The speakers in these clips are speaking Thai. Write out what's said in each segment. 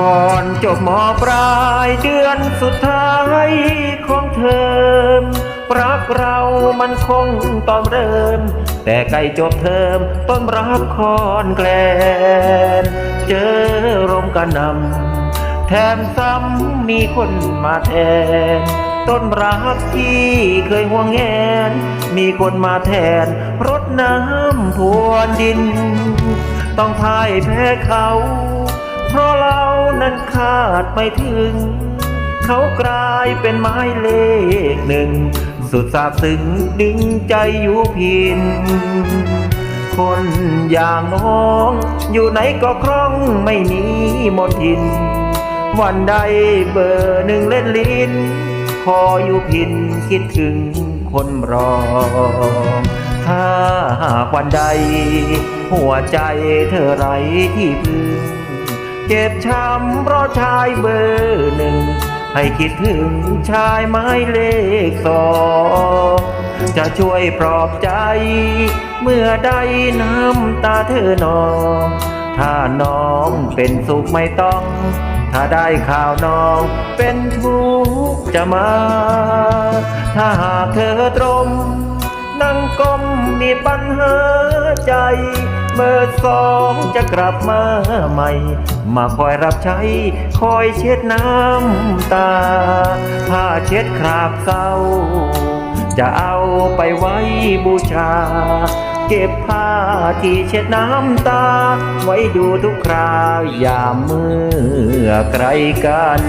่อนจบมปลายเดือนสุดท้ายของเทอมรักเรามันคงตอนเริ่ม แต่ใกล้จบเทอมต้นรักคอนแกลน เจอลมกระนำแถมซ้ำมีคนมาแทน ต้นรักที่เคยห่วงแงน มีคนมาแทนรดน้ำพวนดิน ต้องพ่ายแพ้เขา เพราะเรา นั้นขาดไม่ถึง เขากลายเป็นไม้เลขหนึ่ง สุดซาบซึ้งดึงใจอยู่พิน คนอย่างน้อง อยู่ไหนก็คล่องไม่มีหมดทิน วันใดเบอร์หนึ่งเล่นลิ้น คออยู่พินคิดถึงคนรอถ้าหากวันใด หัวใจเธอไรที่พึ่ง เจ็บช้ำเพราะชายเบอร์หนึ่ง ให้คิดถึงชายไม้เลขสองจะช่วยปลอบใจ เมื่อได้น้ำตาเธอนองถ้าน้องเป็นสุขไม่ต้อง ถ้าได้ข่าวน้องเป็นทุกข์จะมา ถ้าหากเธอตรม นั่งก้มมีปัญหาใจเบอร์สองจะกลับมาใหม่ มาคอยรับใช้ คอยเช็ดน้ำตา ผ้าเช็ดคราบเศร้า จะเอาไปไว้บูชา เก็บผ้าที่เช็ดน้ำตา ไว้ดูทุกคราว ยามเมื่อไกลกัน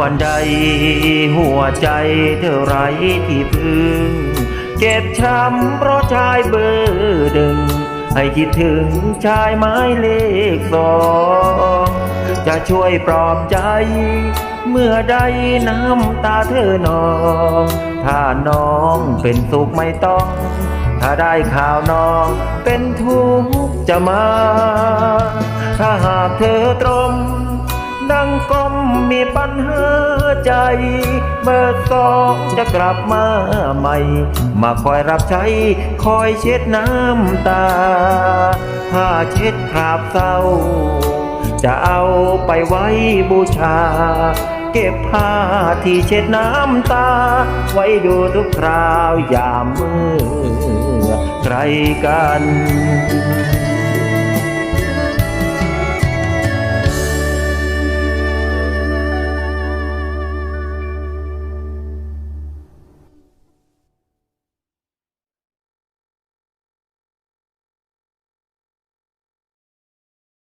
วันใด หัวใจเธอไรที่พึ่งเจ็บช้ำเพราะชายเบอร์หนึ่งให้คิดถึงชายไม้เลขสองจะช่วยปลอบใจ เมื่อได้น้ำตาเธอนอง ถ้าน้องเป็นสุขไม่ต้อง ถ้าได้ข่าวน้อง เป็นทุกข์จะมา ถ้าหากเธอตรง นั่งก้มมีปัญหาใจ เบอร์สองจะกลับมาใหม่ มาคอยรับใช้ คอยเช็ดน้ำตาผ้าเช็ดคราบเศร้า จะเอาไปไว้บูชา เก็บผ้าที่เช็ดน้ำตา ไว้ดูทุกคราวยามเมื่อไกลกัน